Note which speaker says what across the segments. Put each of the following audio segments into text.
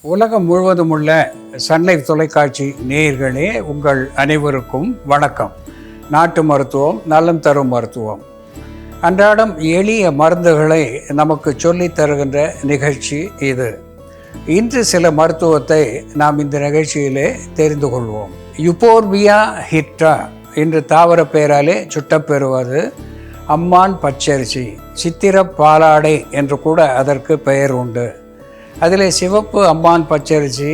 Speaker 1: உலகம் முழுவதும் உள்ள சன்லைஃப் தொலைக்காட்சி நேயர்களே உங்கள் அனைவருக்கும் வணக்கம். நாட்டு மருத்துவம் நலம் தரும் மருத்துவம். அன்றாடம் எளிய மருந்துகளை நமக்கு சொல்லித் தருகின்ற நிகழ்ச்சி இது. இன்று சில மருத்துவத்தை நாம் இந்த நிகழ்ச்சியிலே தெரிந்து கொள்வோம். யுபோர்பியா ஹிட்டா என்று தாவர பெயராலே சுட்டப்பெறுவது அம்மான் பச்சரிசி சித்திர பாலாடை என்று கூட அதற்கு பெயர் உண்டு. அதில் சிவப்பு அம்மான் பச்சரிசி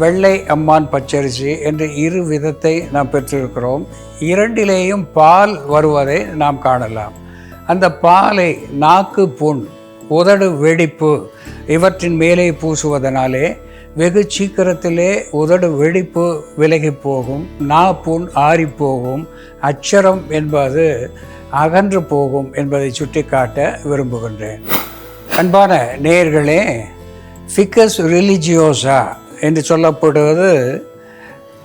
Speaker 1: வெள்ளை அம்மான் பச்சரிசி என்று இரு விதத்தை நாம் பெற்றிருக்கிறோம். இரண்டிலேயும் பால் வருவதை நாம் காணலாம். அந்த பாலை நாக்கு புண் உதடு வெடிப்பு இவற்றின் மேலே பூசுவதனாலே வெகு சீக்கிரத்திலே உதடு வெடிப்பு விலகி போகும் நா புண் ஆறிப்போகும் அச்சரம் என்பது அகன்று போகும் என்பதை சுட்டிக்காட்ட விரும்புகின்றேன். அன்பான நேயர்களே ஃபிக்கஸ் ரிலிஜியோசா என்று சொல்லப்படுவது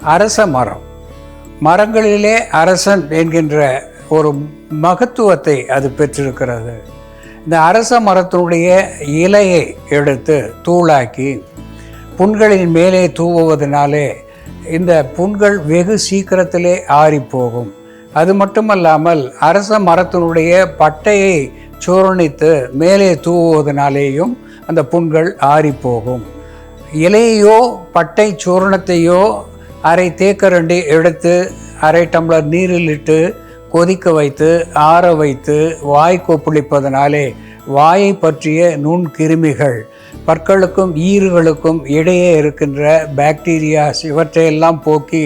Speaker 1: அரச மரம். மரங்களிலே அரசன் என்கின்ற ஒரு மகத்துவத்தை அது பெற்றிருக்கிறது. இந்த அரச மரத்தினுடைய இலையை எடுத்து தூளாக்கி புண்களின் மேலே தூவுவதனாலே இந்த புண்கள் வெகு சீக்கிரத்திலே ஆறிப்போகும். அது மட்டுமல்லாமல் அரச மரத்தினுடைய பட்டையை சூரணித்து மேலே தூவுவதனாலேயும் அந்த புண்கள் ஆறிப்போகும் இலையோ பட்டை சூரணத்தையோ அரை தேக்கரண்டி எடுத்து அரை டம்ளர் நீரில் இட்டு கொதிக்க வைத்து ஆற வைத்து வாய் கொப்பளிப்பதனாலே வாயை பற்றிய நுண்கிருமிகள் பற்களுக்கும் ஈறுகளுக்கும் இடையே இருக்கின்ற பாக்டீரியாஸ் இவற்றையெல்லாம் போக்கி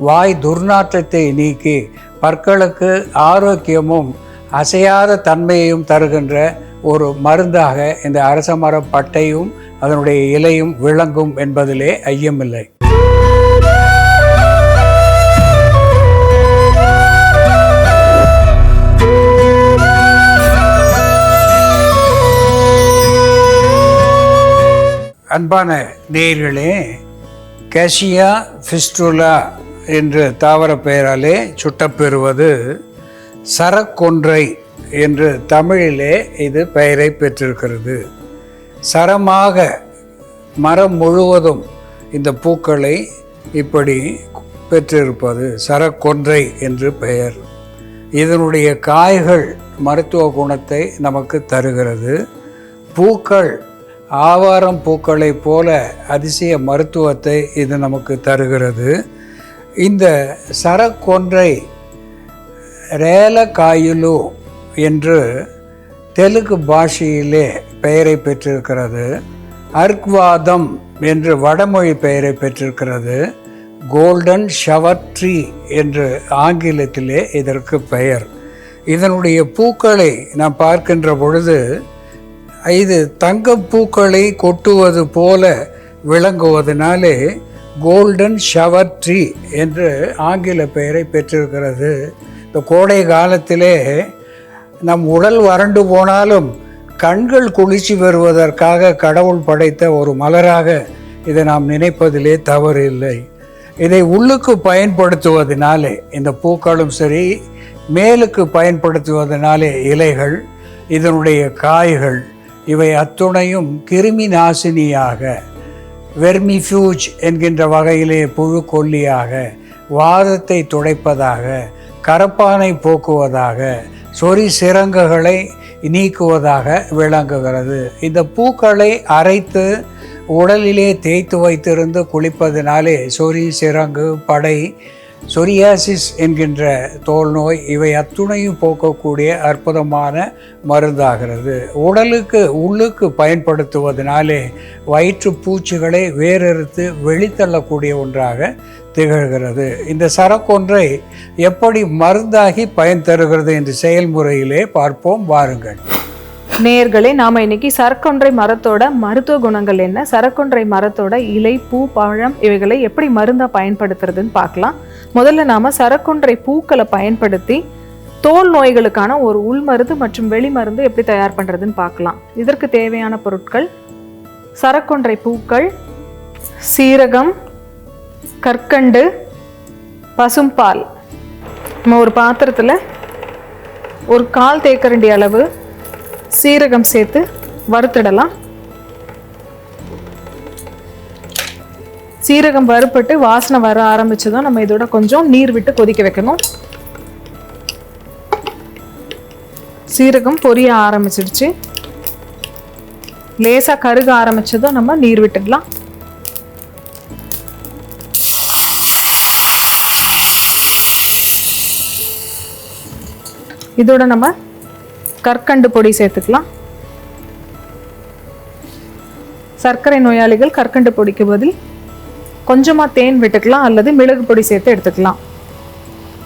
Speaker 1: வாய் துர்நாற்றத்தை நீக்கி பற்களுக்கு ஆரோக்கியமும் அசையாத தன்மையையும் தருகின்ற ஒரு மருந்தாக இந்த அரச அரசமர பட்டையும் அதனுடைய இலையும் விளங்கும் என்பதிலே ஐயமில்லை. அன்பான நேயர்களே கேஷியா ஃபிஸ்டுலா என்ற தாவர பெயராலே சுட்டப்பெறுவது சரக்கொன்றை என்று தமிழிலே இது பெயரை பெற்றிருக்கிறது. சரமாக மரம் முழுவதும் இந்த பூக்களை இப்படி பெற்றிருப்பது சரக்கொன்றை என்று பெயர். இதனுடைய காய்கள் மருத்துவ குணத்தை நமக்கு தருகிறது. பூக்கள் ஆவாரம் பூக்களைப் போல அதிசய மருத்துவத்தை இது நமக்கு தருகிறது. இந்த சரக்கொன்றை ரேலகாயுலு என்று தெலுங்கு பாஷையிலே பெயரை பெற்றிருக்கிறது. அர்க்வாதம் என்று வடமொழி பெயரை பெற்றிருக்கிறது. கோல்டன் ஷவர் ட்ரீ என்று ஆங்கிலத்திலே இதற்கு பெயர். இதனுடைய பூக்களை நாம் பார்க்கின்ற பொழுது இது தங்கப்பூக்களை கொட்டுவது போல விளங்குவதனாலே கோல்டன் ஷவர் ட்ரீ என்று ஆங்கில பெயரை பெற்றிருக்கிறது. இந்த கோடை காலத்திலே நம் உடல் வறண்டு போனாலும் கண்கள் குளிர்ச்சி பெறுவதற்காக கடவுள் படைத்த ஒரு மலராக இதை நாம் நினைப்பதிலே தவறு இல்லை. இதை உள்ளுக்கு பயன்படுத்துவதனாலே இந்த பூக்களும் சரி மேலுக்கு பயன்படுத்துவதனாலே இலைகள் இதனுடைய காய்கள் இவை அத்துணையும் கிருமி நாசினியாக வெர்மிஃபியூஜ் என்கின்ற வகையிலே புழு கொல்லியாக வாதத்தை துடைப்பதாக கரப்பானை போக்குவதாக சொறி சிறங்குகளை நீக்குவதாக விளங்குகிறது. இந்த பூக்களை அரைத்து உடலிலே தேய்த்து வைத்திருந்து குளிப்பதனாலே சொறி சிறங்கு படை சொரியாசிஸ் என்கின்ற தோல் நோய் இவை அத்துணையும் போக்கக்கூடிய அற்புதமான மருந்தாகிறது. உடலுக்கு உள்ளுக்கு பயன்படுத்துவதனாலே வயிற்று பூச்சிகளை வேறறுத்து வெளித்தள்ளக்கூடிய ஒன்றாக திகழ்கிறது. இந்த சரக்கொன்றை எப்படி மருந்தாகி பயன் தருகிறது என்ற செயல்முறையிலே பார்ப்போம். வாருங்கள்.
Speaker 2: நேர்களே நாம் இன்னைக்கு சரக்கொன்றை மரத்தோட மருத்துவ குணங்கள் என்ன? சரக்கொன்றை மரத்தோட இலை பூ பழம் இவைகளை எப்படி மருந்தாக பயன்படுத்துறதுன்னு பார்க்கலாம். முதல்ல நாம் சரக்கொன்றை பூக்களை பயன்படுத்தி தோல் நோய்களுக்கான ஒரு உள் மருந்து மற்றும் வெளி மருந்து எப்படி தயார் பண்ணுறதுன்னு பார்க்கலாம். இதற்கு தேவையான பொருட்கள் சரக்கொன்றை பூக்கள் சீரகம் கற்கண்டு பசும்பால். நம்ம ஒரு பாத்திரத்தில் ஒரு கால் தேக்கரண்டி அளவு சீரகம் சேர்த்து வறுத்திடலாம். சீரகம் வறுப்பட்டு வாசனை வர ஆரம்பிச்சதும் நம்ம இதோட கொஞ்சம் நீர் விட்டு கொதிக்க வைக்கணும். சீரகம் பொரிய ஆரம்பிச்சிடுச்சு. லேசாக கருக ஆரம்பிச்சதும் நம்ம நீர் விட்டுடலாம். இதோட நம்ம கற்கண்டு பொடி சேர்த்துக்கலாம். சர்க்கரை நோயாளிகள் கற்கண்டு பொடிக்கு பதில் கொஞ்சமாக தேன் விட்டுக்கலாம் அல்லது மிளகு பொடி சேர்த்து எடுத்துக்கலாம்.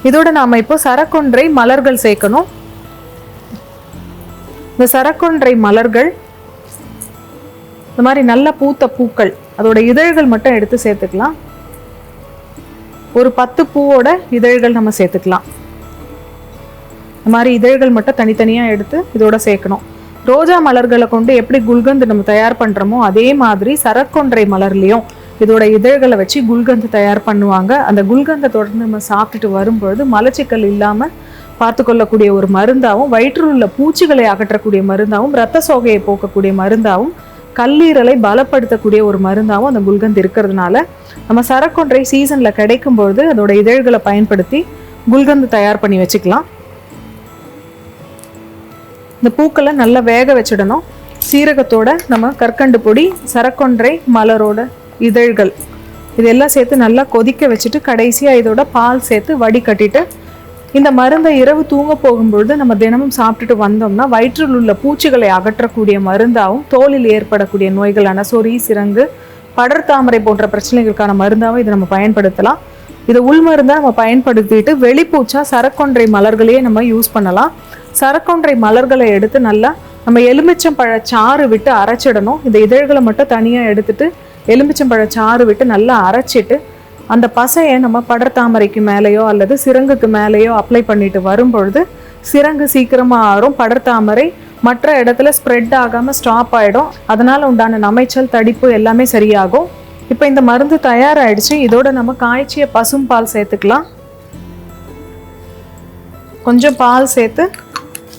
Speaker 2: இதோட நாம் இப்போ சரக்கொன்றை மலர்கள் சேர்க்கணும். இந்த சரக்கொன்றை மலர்கள் இந்த மாதிரி நல்ல பூத்த பூக்கள் அதோட இதழ்கள் மட்டும் எடுத்து சேர்த்துக்கலாம். ஒரு பத்து பூவோட இதழ்கள் நம்ம சேர்த்துக்கலாம். இந்த மாதிரி இதழ்கள் மட்டும் தனித்தனியாக எடுத்து இதோட சேர்க்கணும். ரோஜா மலர்களை கொண்டு எப்படி குல்கந்து நம்ம தயார் பண்ணுறோமோ அதே மாதிரி சரக்கொன்றை மலர்லேயும் இதோட இதழ்களை வச்சு குல்கந்து தயார் பண்ணுவாங்க. அந்த குல்கந்தை தொடர்ந்து நம்ம சாப்பிட்டுட்டு வரும்பொழுது மலச்சிக்கல் இல்லாமல் பார்த்துக்கொள்ளக்கூடிய ஒரு மருந்தாகவும் வயிற்றில் உள்ள பூச்சிகளை அகற்றக்கூடிய மருந்தாகவும் இரத்த சோகையை போக்கக்கூடிய மருந்தாகவும் கல்லீரலை பலப்படுத்தக்கூடிய ஒரு மருந்தாகவும் அந்த குல்கந்து இருக்கிறதுனால நம்ம சரக்கொன்றை சீசனில் கிடைக்கும் பொழுது அதோட இதழ்களை பயன்படுத்தி குல்கந்து தயார் பண்ணி வச்சுக்கலாம். இந்த பூக்களை நல்லா வேக வச்சிடணும். சீரகத்தோட நம்ம கற்கண்டு பொடி சரக்கொன்றை மலரோட இதழ்கள். இதெல்லாம் சேர்த்து நல்லா கொதிக்க வச்சுட்டு கடைசியாக இதோட பால் சேர்த்து வடிகட்டிட்டு இந்த மருந்தை இரவு தூங்க போகும்பொழுது நம்ம தினமும் சாப்பிட்டுட்டு வந்தோம்னா வயிற்றில் உள்ள பூச்சிகளை அகற்றக்கூடிய மருந்தாகவும் தோலில் ஏற்படக்கூடிய நோய்களான சொறி சிரங்கு படர்தாமரை போன்ற பிரச்சனைகளுக்கான மருந்தாகவும் இதை நம்ம பயன்படுத்தலாம். இதை உள்மருந்தா நம்ம பயன்படுத்திட்டு வெளிப்பூச்சா சரக்கொன்றை மலர்களையே நம்ம யூஸ் பண்ணலாம். சரக்கொன்றை மலர்களை எடுத்து நல்லா நம்ம எலுமிச்சம்பழ சாறு விட்டு அரைச்சிடணும். இந்த இதழ்களை மட்டும் தனியாக எடுத்துட்டு எலுமிச்சம்பழ சாறு விட்டு நல்லா அரைச்சிட்டு அந்த பசையை நம்ம படர்தாமரைக்கு மேலேயோ அல்லது சிறங்குக்கு மேலேயோ அப்ளை பண்ணிட்டு வரும்பொழுது சிரங்கு சீக்கிரமாக ஆறும் படர்தாமரை மற்ற இடத்துல ஸ்ப்ரெட் ஆகாமல் ஸ்டாப் ஆகிடும் அதனால் உண்டான நமைச்சல் தடிப்பு எல்லாமே சரியாகும். இப்போ இந்த மருந்து தயாராகிடுச்சு இதோட நம்ம காய்ச்சிய பசும் பால் சேர்த்துக்கலாம். கொஞ்சம் பால் சேர்த்து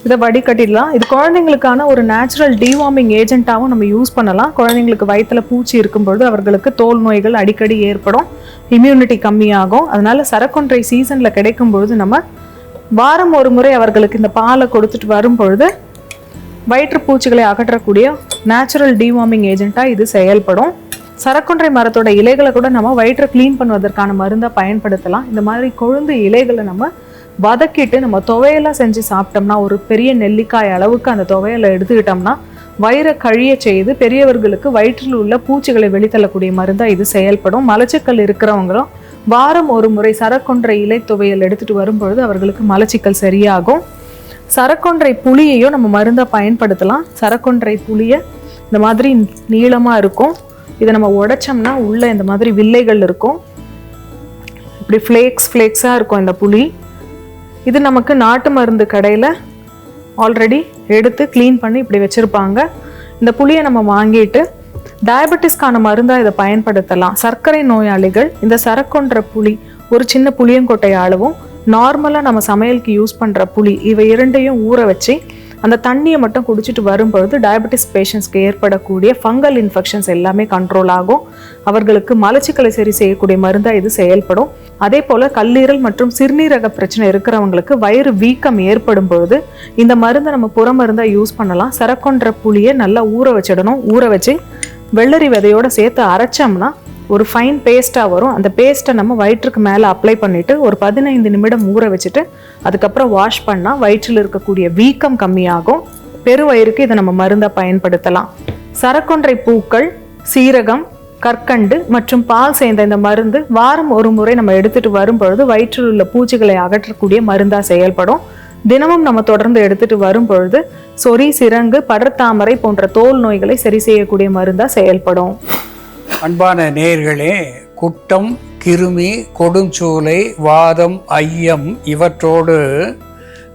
Speaker 2: இதை வடிகட்டிடலாம். இது குழந்தைங்களுக்கான ஒரு நேச்சுரல் டிவார்மிங் ஏஜென்ட்டாகவும் நம்ம யூஸ் பண்ணலாம். குழந்தைங்களுக்கு வயிற்றில் பூச்சி இருக்கும்பொழுது அவர்களுக்கு தோல் நோய்கள் அடிக்கடி ஏற்படும். இம்யூனிட்டி கம்மியாகும். அதனால சரக்கொன்றை சீசனில் கிடைக்கும் பொழுது நம்ம வாரம் ஒரு முறை அவர்களுக்கு இந்த பாலை கொடுத்துட்டு வரும்பொழுது வயிற்றுப்பூச்சிகளை அகற்றக்கூடிய நேச்சுரல் டிவார்மிங் ஏஜென்ட்டாக இது செயல்படும். சரக்கொன்றை மரத்தோட இலைகளை கூட நம்ம வயிற்றை க்ளீன் பண்ணுவதற்கான மருந்தை பயன்படுத்தலாம். இந்த மாதிரி கொழுந்து இலைகளை நம்ம வதக்கிட்டு நம்ம துவையெல்லாம் செஞ்சு சாப்பிட்டோம்னா ஒரு பெரிய நெல்லிக்காய் அளவுக்கு அந்த துவையலை எடுத்துக்கிட்டோம்னா வயிறை கழிய செய்து பெரியவர்களுக்கு வயிற்றில் உள்ள பூச்சிகளை வெளித்தள்ளக்கூடிய மருந்தாக இது செயல்படும். மலச்சிக்கல் இருக்கிறவங்களும் வாரம் ஒரு முறை சரக்கொன்றை இலை துவையல் எடுத்துட்டு வரும்பொழுது அவர்களுக்கு மலச்சிக்கல் சரியாகும். சரக்கொன்றை புளியையும் நம்ம மருந்தாக பயன்படுத்தலாம். சரக்கொன்றை புளியை இந்த மாதிரி நீளமாக இருக்கும். இதை நம்ம உடைச்சோம்னா உள்ளே இந்த மாதிரி வில்லைகள் இருக்கும். இப்படி ஃப்ளேக்ஸ் ஃப்ளேக்ஸாக இருக்கும் இந்த புளி. இது நமக்கு நாட்டு மருந்து கடையில் ஆல்ரெடி எடுத்து க்ளீன் பண்ணி இப்படி வச்சுருப்பாங்க. இந்த புளியை நம்ம வாங்கிட்டு டயபெட்டிஸ்க்கான மருந்தாக இதை பயன்படுத்தலாம். சர்க்கரை நோயாளிகள் இந்த சரக்கொன்ற புளி ஒரு சின்ன புளியங்கொட்டை அளவும் நார்மலாக நம்ம சமையலுக்கு யூஸ் பண்ணுற புளி இவை இரண்டையும் ஊற வச்சு அந்த தண்ணியை மட்டும் குடிச்சிட்டு வரும்பொழுது டயபெட்டிஸ் பேஷண்ட்ஸ்க்கு ஏற்படக்கூடிய ஃபங்கல் இன்ஃபெக்ஷன்ஸ் எல்லாமே கண்ட்ரோல் ஆகும். அவர்களுக்கு மலச்சிக்கலை சரி செய்யக்கூடிய மருந்தாக இது செயல்படும். அதே போல் கல்லீரல் மற்றும் சிறுநீரக பிரச்சனை இருக்கிறவங்களுக்கு வயிறு வீக்கம் ஏற்படும் பொழுது இந்த மருந்தை நம்ம புற மருந்தாக யூஸ் பண்ணலாம். சரக்கொன்ற புளியை நல்லா ஊற வச்சிடணும். ஊற வச்சு வெள்ளரி விதையோடு சேர்த்து அரைச்சோம்னா ஒரு ஃபைன் பேஸ்ட்டாக வரும். அந்த பேஸ்ட்டை நம்ம வயிற்றுக்கு மேலே அப்ளை பண்ணிவிட்டு ஒரு பதினைந்து நிமிடம் ஊற வச்சுட்டு அதுக்கப்புறம் வாஷ் பண்ணால் வயிற்றில் இருக்கக்கூடிய வீக்கம் கம்மியாகும். பெருவயிறுக்கு இதை நம்ம மருந்தாக பயன்படுத்தலாம். சரக்கொன்றை பூக்கள் சீரகம் கற்கண்டு மற்றும் பால் சேர்ந்த இந்த மருந்து வாரம் ஒரு முறை நம்ம எடுத்துட்டு வரும் பொழுது வயிற்றில் உள்ள பூச்சிகளை அகற்றக்கூடிய மருந்தாக செயல்படும். தினமும் நம்ம தொடர்ந்து எடுத்துட்டு வரும் பொழுது சொறி சிரங்கு படர்தாமரை போன்ற தோல் நோய்களை சரி செய்யக்கூடிய மருந்தாக செயல்படும்.
Speaker 1: அன்பான நேர்களே குட்டம் கிருமி கொடுஞ்சூலை வாதம் ஐயம் இவற்றோடு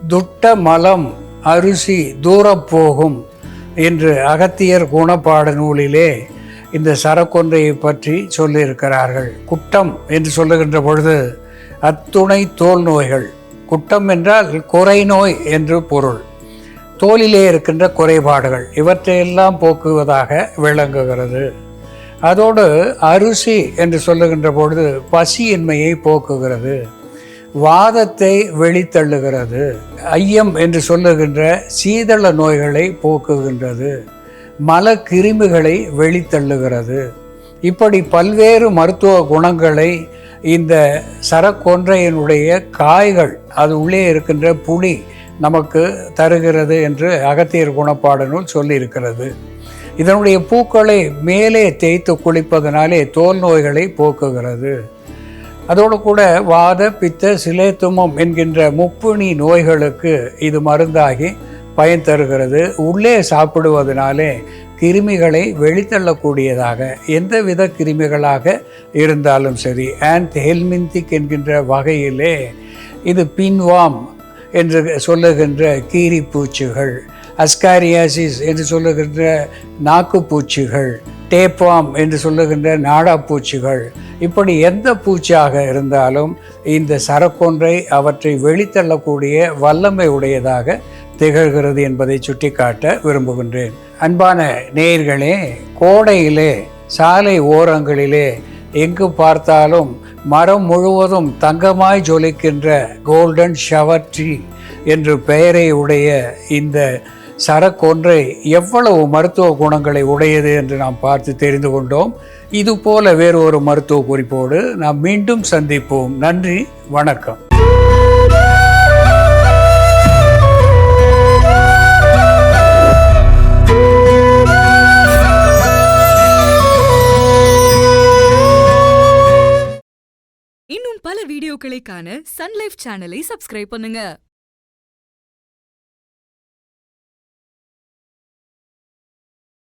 Speaker 1: துட்ட மலம் அரிசி தூரப்போகும் என்று அகத்தியர் குணப்பாட நூலிலே இந்த சரக்கொன்றையை பற்றி சொல்லியிருக்கிறார்கள். குட்டம் என்று சொல்லுகின்ற பொழுது அத்துணை தோல் நோய்கள். குட்டம் என்றால் குறை நோய் என்று பொருள். தோலிலே இருக்கின்ற குறைபாடுகள் இவற்றையெல்லாம் போக்குவதாக விளங்குகிறது. அதோடு அரிசி என்று சொல்லுகின்ற பொழுது பசியின்மையை போக்குகிறது. வாதத்தை வெளித்தள்ளுகிறது. ஐயம் என்று சொல்லுகின்ற சீதள நோய்களை போக்குகின்றது. மல கிருமிகளை வெளித்தள்ளுகிறது. இப்படி பல்வேறு மருத்துவ குணங்களை இந்த சரக்கொன்றையினுடைய காய்கள் அது உள்ளே இருக்கின்ற புளி நமக்கு தருகிறது என்று அகத்தியர் குணப்பாடு நூல் சொல்லியிருக்கிறது. இதனுடைய பூக்களை மேலே தேய்த்து குளிப்பதனாலே தோல் நோய்களை போக்குகிறது. அதோடு கூட வாத பித்த சிலேத்துமம் என்கின்ற முப்புணி நோய்களுக்கு இது மருந்தாகி பயன் தருகிறது. உள்ளே சாப்பிடுவதனாலே கிருமிகளை வெளித்தள்ளக்கூடியதாக எந்தவித கிருமிகளாக இருந்தாலும் சரி அண்ட் ஹெல்மிந்திக் என்கின்ற வகையிலே இது பின்வாம் என்று சொல்லுகின்ற கீரி பூச்சிகள் அஸ்காரியாசிஸ் என்று சொல்லுகின்ற நாக்குப்பூச்சிகள் டேப்பாம் என்று சொல்லுகின்ற நாடாப்பூச்சிகள். இப்படி எந்த பூச்சியாக இருந்தாலும் இந்த சரக்கொன்றை அவற்றை வெளித்தள்ளக்கூடிய வல்லமை உடையதாக திகழ்கிறது என்பதை சுட்டிக்காட்ட விரும்புகின்றேன். அன்பான நேயர்களே கோடையிலே சாலை ஓரங்களிலே எங்கு பார்த்தாலும் மரம் முழுவதும் தங்கமாய் ஜொலிக்கின்ற கோல்டன் ஷவர் ட்ரீ என்று பெயரை உடைய இந்த சரக்கொன்று எவ்வளவு மருத்துவ குணங்களை உடையது என்று நாம் பார்த்து தெரிந்து கொண்டோம். இது போல வேறு ஒரு மருத்துவ குறிப்போடு நாம் மீண்டும் சந்திப்போம். நன்றி வணக்கம்.
Speaker 3: இன்னும் பல வீடியோக்களை காண சன்லைஃப் சேனலை சப்ஸ்கிரைப் பண்ணுங்க.